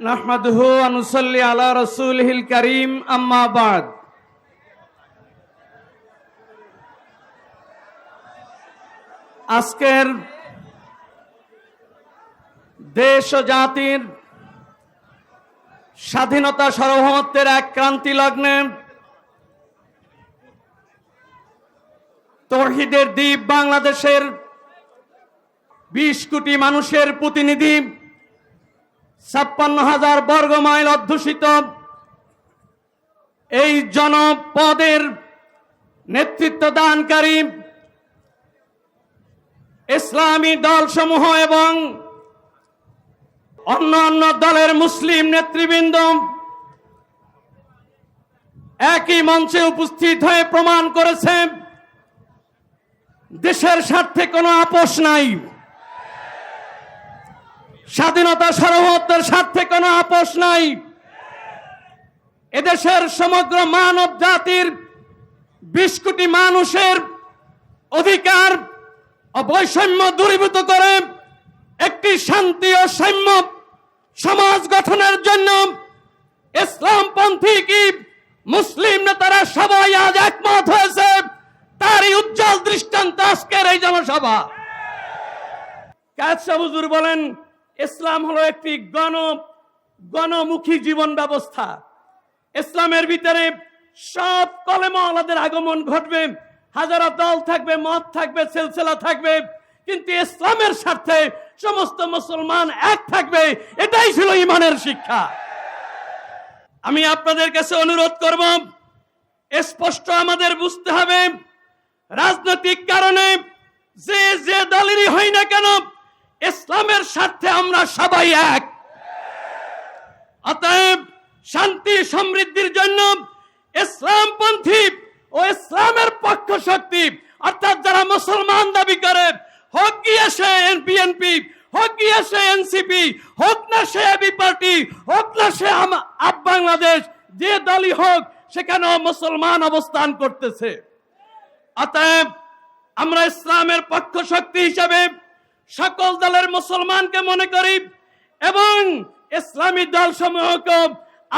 নাহমাদুহু আনুসাল্লি আলা রসুলহিল করিম, আম্মা বাদ। আজকের দেশ ও জাতির স্বাধীনতা সার্বভৌমত্বের এক ক্রান্তি লগ্নে তৌহিদের দ্বীপ বাংলাদেশের বিশ কোটি মানুষের প্রতিনিধি ছাপ্পান্ন হাজার বর্গ মাইল অধ্যুষিত এই জনপদের নেতৃত্ব দানকারী ইসলামী দলসমূহ এবং অন্য অন্য দলের মুসলিম নেতৃবৃন্দ একই মঞ্চে উপস্থিত হয়ে প্রমাণ করেছে, দেশের স্বার্থে কোনো আপোষ নাই। স্বাধীনতা সার্বভৌমত্বের স্বার্থে কোনো আপোষ নাই। এদেশের সমগ্র মানব জাতির বিশ কোটি মানুষের অধিকার বৈষম্য দূরীভূত করে একটি শান্তি ও সাম্য সমাজ গঠনের জন্য ইসলামপন্থী কি মুসলিম নেতারা সবাই আজ একমত হয়েছে, তারই উজ্জ্বল দৃষ্টান্ত আজকের এই জনসভা। কায়সা হুজুর বলেন ইসলাম হলো একটি গণ, গণমুখী জীবন ব্যবস্থা। ইসলামের ভিতরে সব কলেমাওয়ালাদের আগমন ঘটবে, হাজারা দল থাকবে, মত থাকবে, সিলসিলা থাকবে, কিন্তু ইসলামের স্বার্থে সমস্ত মুসলমান এক থাকবে, এটাই ছিল ইমানের শিক্ষা। আমি আপনাদের কাছে অনুরোধ করব, স্পষ্ট আমাদের বুঝতে হবে, রাজনৈতিক কারণে যে যে দলেরই হয় না কেন ইসলামের স্বার্থে আমরা সবাই এক। অতএব শান্তি, সমৃদ্ধির জন্য ইসলামপন্থী ও ইসলামের পক্ষ শক্তি, অর্থাৎ যারা মুসলমান দাবি করে, হোক গিয়ে সে বিএনপি হোক গিয়ে সে এনসিপি, হোক না সে এবি পার্টি, হোক না সে আপ বাংলাদেশ, যে দলই হোক, সেখানেও মুসলমান অবস্থান করতেছে। অতএব আমরা ইসলামের পক্ষ শক্তি হিসাবে সকল দলের মুসলমানকে মনে করি এবং ইসলামী দল সমূহকে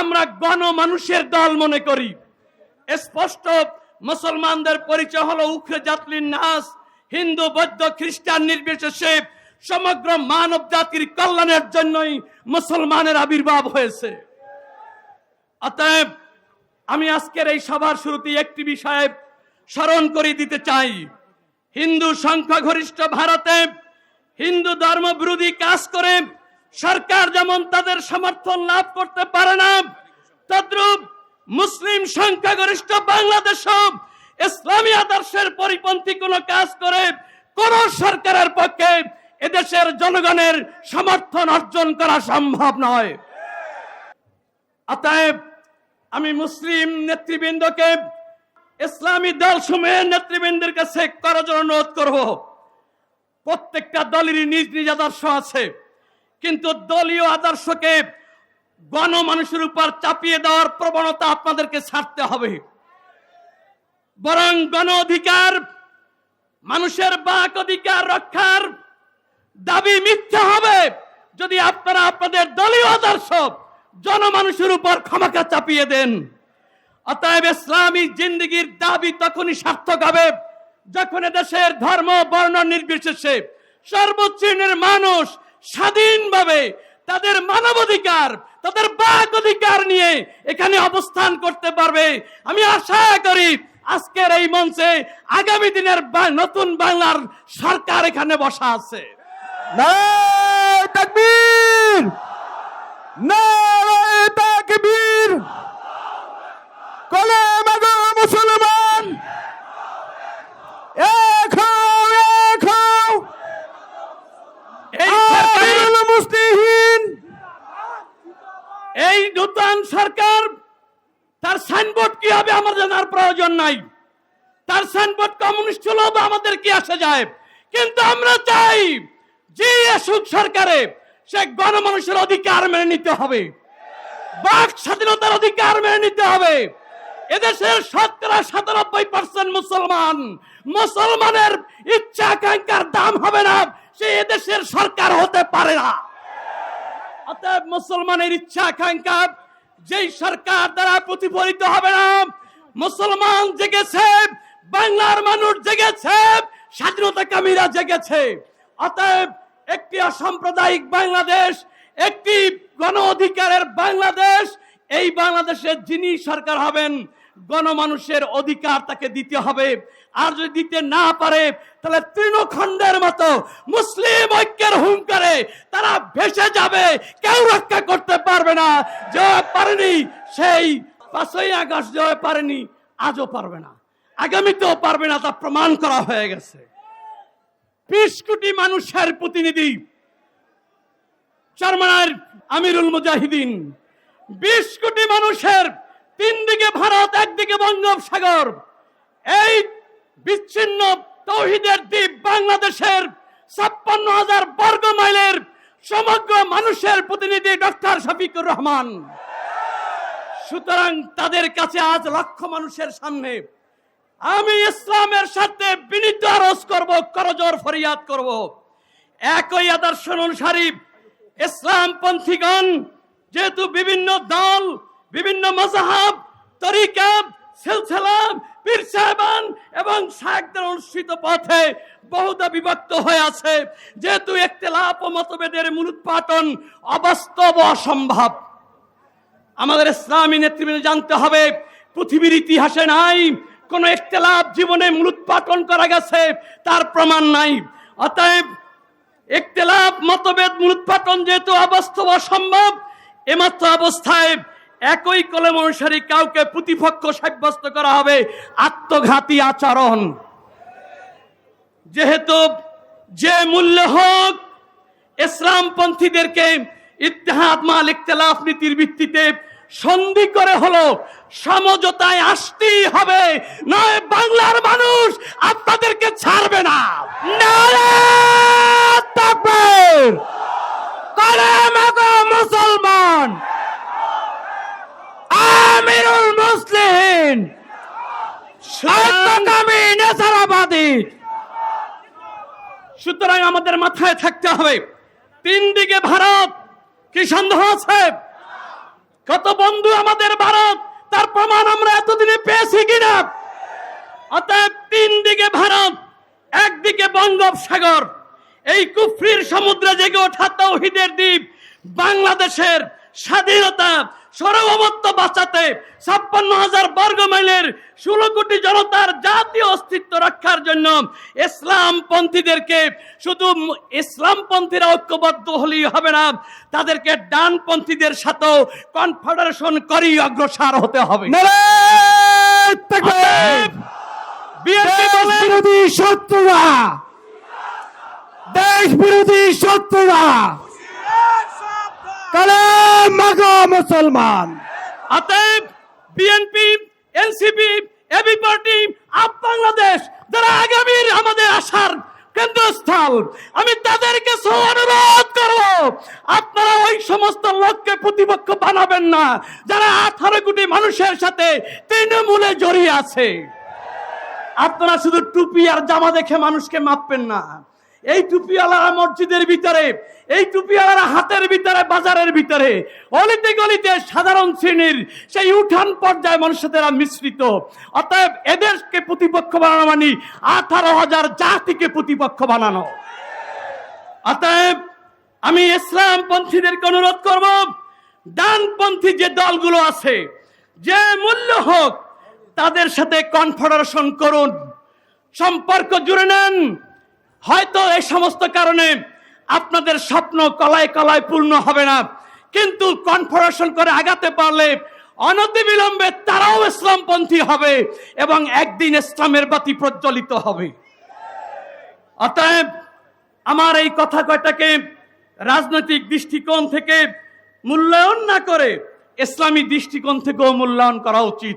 আমরা গণ মানুষের দল মনে করি। স্পষ্ট মুসলমানদের পরিচয় হলো উখরে জাতলিন নাস, হিন্দু, বৌদ্ধ, খ্রিস্টান নির্বিশেষে সমগ্র মানব জাতির কল্যাণের জন্যই মুসলমানের আবির্ভাব হয়েছে। অতএব আমি আজকের এই সভার শুরুতে একটি বিষয়ে স্মরণ করে দিতে চাই। হিন্দু সংখ্যাগরিষ্ঠ ভারতে হিন্দু ধর্ম বিরোধী কাজ করে সরকার যেমন তাদের সমর্থন লাভ করতে পারে না, তদ্রুপ মুসলিম সংখ্যাগরিষ্ঠ বাংলাদেশ ইসলামী আদর্শের পরিপন্থী কোন কাজ করে কোন সরকারের পক্ষে এদেশের জনগণের সমর্থন অর্জন করা সম্ভব নয়। অতএব আমি মুসলিম নেতৃবৃন্দকে ইসলামী দল সমূহের নেতৃবৃন্দের কাছে করার জন্য অনুরোধ করব। প্রত্যেকটা দলেরই নিজ নিজ আদর্শ আছে। কিন্তু দলীয় আদর্শকে গণমানুষের উপর চাপিয়ে দেওয়ার প্রবণতা আপনাদেরকে ছাড়তে হবে। বরং গণ অধিকার, মানুষের বাক অধিকার রক্ষার দাবি মিথ্যা হবে যদি আপনারা আপনাদের দলীয় আদর্শ জনমানুষের উপর ক্ষমাকা চাপিয়ে দেন। অতএব ইসলামী জিন্দগির দাবি তখনই সার্থক হবে যখন দেশের ধর্ম, বর্ণ নির্বিশেষে সর্বোচ্চ মানুষ স্বাধীনভাবে তাদের মানবাধিকার, তাদের বাক অধিকার নিয়ে এখানে অবস্থান করতে পারবে, আমি আশা করি আজকের এই মঞ্চে আগামী দিনের নতুন বাংলার সরকার এখানে বসা আছে। নারায়ে তাকবীর নারায়ে তাকবীর কলেমা গো মুসলমান এক হও এক হও এই সরকার আমিরুল মুসলিমিন এই নূতন সরকার তার সাইনবোর্ড কি হবে আমার জানার প্রয়োজন নাই। তার সাইনবোর্ড কমিউনিস্ট বা আমাদের কি আসে যায়? কিন্তু আমরা চাই যে আসুক সরকারে সে গণমানুষের অধিকার মেনে নিতে হবে। বাক স্বাধীনতার অধিকার মেনে নিতে হবে। এদেশের শতকরা সাতানব্বই পার্সেন্ট মুসলমান, মুসলমানের ইচ্ছা আকাঙ্ক্ষার দাম হবে না, সে এদেশের সরকার হতে পারে না। অতএব মুসলমানের ইচ্ছা আকাঙ্ক্ষা যেই সরকার দ্বারা প্রতিফলিত হবে না, মুসলমান জেগেছে, বাংলার মানুষ জেগেছে, স্বাধীনতা কামীরা জেগেছে। অতএব একটি অসাম্প্রদায়িক বাংলাদেশ, একটি গণ অধিকারের বাংলাদেশ, এই বাংলাদেশের যিনি সরকার হবেন, গণমানুষের অধিকার তাকে দিতে হবে। আর যদি দিতে না পারে, তাহলে তৃণখণ্ডের মতো মুসলিম ঐক্যের হুঙ্কারে তারা ভেসে যাবে। কেউ রক্ষা করতে পারবে না। যে পারেনি, সেই পাঁচই আগস্ট যে পারেনি, আজও পারবে না। আগামীতেও পারবে না, তা প্রমাণ করা হয়ে গেছে। বিশ কোটি মানুষের প্রতিনিধি চারমানার আমিরুল মুজাহিদিন, বিশ কোটি মানুষের তিন দিকে ভারত, একদিকে বঙ্গোপসাগর, এই বিচ্ছিন্ন তৌহিদের দ্বীপ বাংলাদেশের ছাপ্পান্ন হাজার বর্গ মাইলের সমগ্র মানুষের প্রতিনিধি ডক্টর শফিকুর রহমান। সুতরাং তাদের কাছে আজ লক্ষ মানুষের সামনে আমি ইসলামের সাথে বিনীত আরজ করব, করজোর ফরিয়াদ করব। একই আদর্শ অনুসারী ইসলাম পন্থীগণ যেহেতু বিভিন্ন দল, বিভিন্ন মজাহাব তরিকা সিলসিলা পীর সাহেবান এবং শাহেকদের অনুষ্ঠিত পথে বহুদা বিভক্ত হয়ে আছে। যেহেতু একতলাপ ও মতভেদের মূলোৎপাটন অবাস্তব অসম্ভব। আমাদের ইসলামী নেতৃবৃন্দ জানতে হবে, পৃথিবীর ইতিহাসে নাই, কোন একতলাপ জীবনে মূলোৎপাটন করা গেছে, তার প্রমাণ নাই। অতএব একতলাপ, মতভেদ মূলোৎপাটন যেহেতু অবাস্তব অসম্ভব, এমাত্র অবস্থায় একই কলম অনুসারী কাউকে প্রতিপক্ষ সাব্যস্ত করা হবে আত্মঘাতী আচরণ। যেহেতু যে মূল্য হোক, ইসলামপন্থীদেরকে ইতিহাদ মাল ইখতলাফ নীতির ভিত্তিতে সন্ধি করে হলো সমঝোতায় আসতেই হবে, নয় বাংলার মানুষ আপনাদেরকে ছাড়বে না। মুসলমান। আমিরুল মুসলিম। সুতরাং আমাদের মাথায় থাকতে হবে, তিন দিকে ভারত, কি সন্দেহ আছে? কত বন্ধু আমাদের ভারত, তার প্রমাণ আমরা এতদিনে পেয়েছি কিনা? অতএব তিন দিকে ভারত, একদিকে বঙ্গোপসাগর। এই কুফরির সমুদ্রে জেগে ওঠা তৌহিদের দ্বীপ, বাংলাদেশের স্বাধীনতা সার্বভৌমত্ব বাঁচাতে ছাপ্পান্ন হাজার বর্গ মাইলের ষোলো কোটি জনতার জাতীয় অস্তিত্ব রক্ষার জন্য ইসলাম পন্থীদেরকে শুধু ইসলামপন্থীরা ঐক্যবদ্ধ হলেই হবে না তাদেরকে ডানপন্থীদের সাথেও কনফেডারেশন করেই অগ্রসর হতে হবে। বিরোধী শত্রুরা। দেশ বিরোধী শত্রুরা। মুসলমান। অতএব BNP NCP AB party up Bangladesh, যারা আগামীর আমাদের আশার কেন্দ্রস্থল, আমি তাদেরকে অনুরোধ করব। আপনারা ওই সমস্ত লোককে প্রতিপক্ষ বানাবেন না, যারা আঠারো কোটি মানুষের সাথে তৃণমূলে জড়িয়ে আছে। আপনারা শুধু টুপি আর জামা দেখে মানুষকে মাপবেন না। এই টুপিওয়ালারা মসজিদের ভিতরে, এই টুপিওয়ালারা হাতের ভিতরে, বাজারের ভিতরে, অলিতে গলিতে সাধারণ শ্রেণির সেই উঠান পর্যায়ে মানুষের দ্বারা মিশ্রিত। অতএব এদেরকে প্রতিপক্ষ বানানো মানে আঠারো হাজার জাতিকে প্রতিপক্ষ বানানো। অতএব আমি ইসলাম পন্থীদেরকে অনুরোধ করব, ডানপন্থী যে দলগুলো আছে, যে মূল্য হোক, তাদের সাথে কনফেডারেশন করুন। সম্পর্ক জুড়ে নেন। হয়তো এই সমস্ত কারণে আপনাদের স্বপ্ন কলায় কলায় পূর্ণ হবে না। কিন্তু কনফেডারেশন করে আগাতে পারলে অনতিবিলম্বে তারাও ইসলামপন্থী হবে এবং একদিন ইসলামের বাতি প্রজ্বলিত হবে। অতএব আমার এই কথা কয়টাকে রাজনৈতিক দৃষ্টিকোণ থেকে মূল্যায়ন না করে ইসলামী দৃষ্টিকোণ থেকেও মূল্যায়ন করা উচিত।